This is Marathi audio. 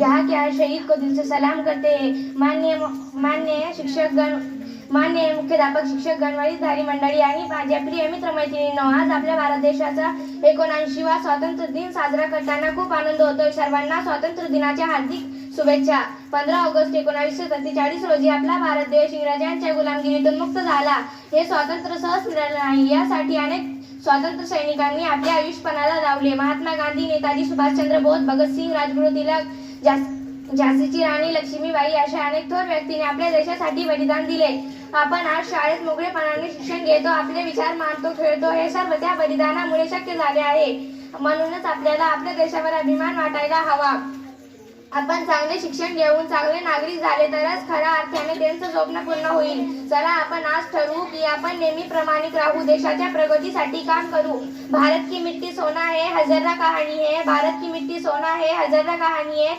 यहाँ के हर शहीद को दिल से सलाम करते हैं। माननीय माननीय शिक्षकगण मान्य मुख्याध्यापक शिक्षक गणवारीधारी मंडळी आणि माझ्या प्रिय मित्र मैत्रिणींनो आज आपल्या भारत देशाचा एकोणऐंशीवा स्वातंत्र्य दिन साजरा करताना खूप आनंद होतोय. सर्वांना स्वातंत्र्य दिनाच्या हार्दिक शुभेच्छा. पंधरा ऑगस्ट एकोणावीसशे सत्तेचाळीस रोजी आपला भारत देश इंग्रजांच्या गुलामगिरीतून मुक्त झाला. हे स्वातंत्र्य सहज मिळालं नाही. यासाठी अनेक स्वातंत्र्य सैनिकांनी आपल्या आयुष्यपणाला लावले. महात्मा गांधी नेताजी सुभाषचंद्र बोस भगतसिंग राजगुरू तिलक झाशीची राणी लक्ष्मीबाई अशा अनेक थोर व्यक्तीने आपल्या देशासाठी बलिदान दिले. आपण आज शाळेत मोकळेपणाने शिक्षण घेतो आपले विचार मानतो खेळतो हे सर्व त्या बलिदानामुळे शक्य झाले आहे. म्हणूनच आपल्याला आपल्या देशावर अभिमान वाटायला हवा. आपण चांगले शिक्षण घेऊन चांगले नागरिक झाले तरच खऱ्या अर्थाने त्यांचं स्वप्न पूर्ण होईल. चला आपण आज ठरवू की आपण नेहमी प्रामाणिक राहू देशाच्या प्रगतीसाठी काम करू. भारत की मिट्टी सोना है हजारा कहाणी है भारत की मिट्टी सोना है हजारा कहाणी है